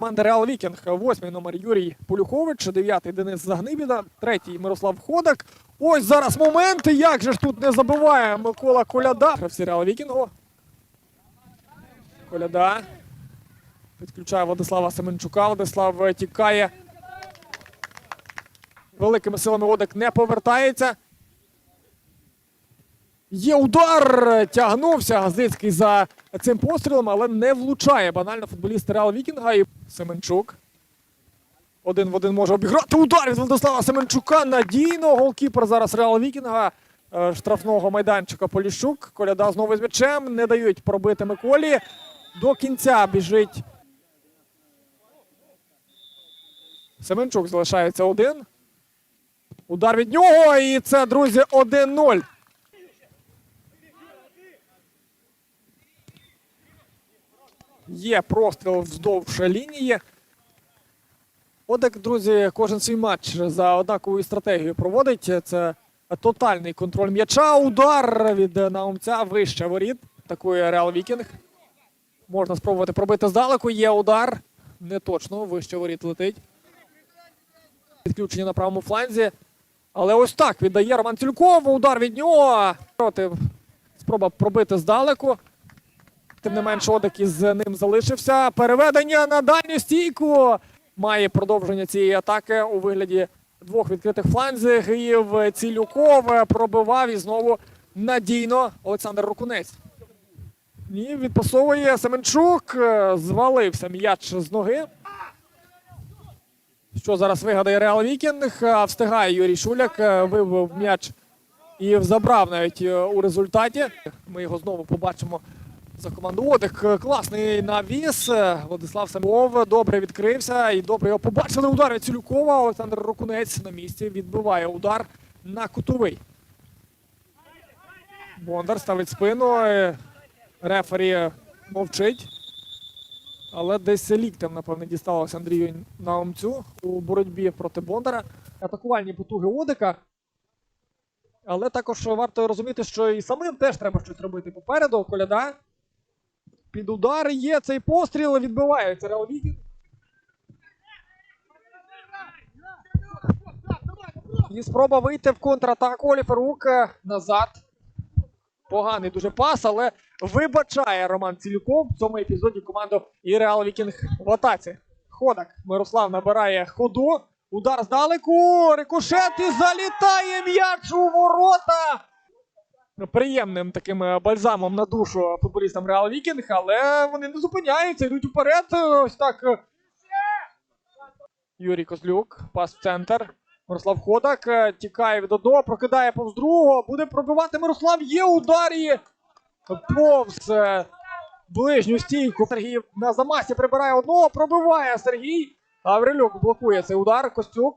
Команда Реал Вікінг. Восьмий номер Юрій Полюхович, дев'ятий Денис Загнибіда, третій Мирослав Ходак. Ось зараз момент. Як же ж тут не забиває Микола Коляда. Гравці Реал Вікінгу. Коляда. Підключає Владислава Семенчука. Владислав е, тікає. Великими силами Одек не повертається. Є удар! Тягнувся Газицький за цим пострілом, але не влучає. Банально футболіст Реал Вікінга і Семенчук. Один в один може обіграти. Удар від Владислава Семенчука. Надійно. Голкіпер зараз Реал Вікінга. Е, Штрафного майданчика Поліщук. Коляда знову з м'ячем. Не дають пробити Миколі. До кінця біжить. Семенчук залишається один. Удар від нього. І це, друзі, 1-0. Є простріл вздовж лінії. Одек, друзі, кожен свій матч за однаковою стратегією проводить. Це тотальний контроль м'яча. Удар від наумця вище воріт. Такої Реал Вікінг. Можна спробувати пробити здалеку. Є удар. Не точно, вище воріт летить. Підключення на правому фланзі. Але ось так віддає Роман Тюльков. Удар від нього. Проти спроба пробити здалеку. Тим не менше, Одек із ним залишився. Переведення на дальню стійку. Має продовження цієї атаки у вигляді двох відкритих фланзів. Цілюков пробивав і знову надійно Олександр Рукунець. І відпасовує Семенчук. Звалився м'яч з ноги. Що зараз вигадає Реал Вікінг. Встигає Юрій Шуляк, вибив м'яч і забрав навіть у результаті. Ми його знову побачимо за команду Одик. Класний навіс. Владислав Самов добре відкрився і добре його побачили. Удар від Цілюкова. Олександр Рокунець на місці відбиває удар на кутовий. Бондар ставить спину. Е, Рефері мовчить. Але десь ліктем, напевне, дісталося Андрію Наумцю у боротьбі проти Бондара. Атакувальні потуги Одика. Але також варто розуміти, що і самим теж треба щось робити попереду. Коляда. Під удар є цей постріл, відбивається Реал Вікінг. І спроба вийти в контратаку. Оліфер Рук назад. Поганий дуже пас, але вибачає Роман Цілюков в цьому епізоді команду і Реал Вікінг в атаці. Ходак Мирослав набирає ходу. Удар здалеку. Рикошет і залітає м'яч у ворота. Приємним таким е, бальзамом на душу футболістам Реал Вікінг, але вони не зупиняються, йдуть уперед. Ось так. е. Юрій Козлюк, пас в центр. Мирослав Ходак е, тікає від одного, прокидає повз другого. Буде пробивати Мирослав. Є удар і повз е, ближню стійку. Сергій на замасі прибирає одного, пробиває Сергій. Аврилюк блокує цей удар. Костюк.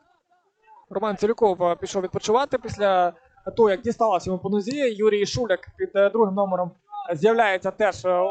Роман Цілюков е, пішов відпочивати після того, як дісталася йому по нозі. Юрій Шуляк під е, другим номером з'являється теж е,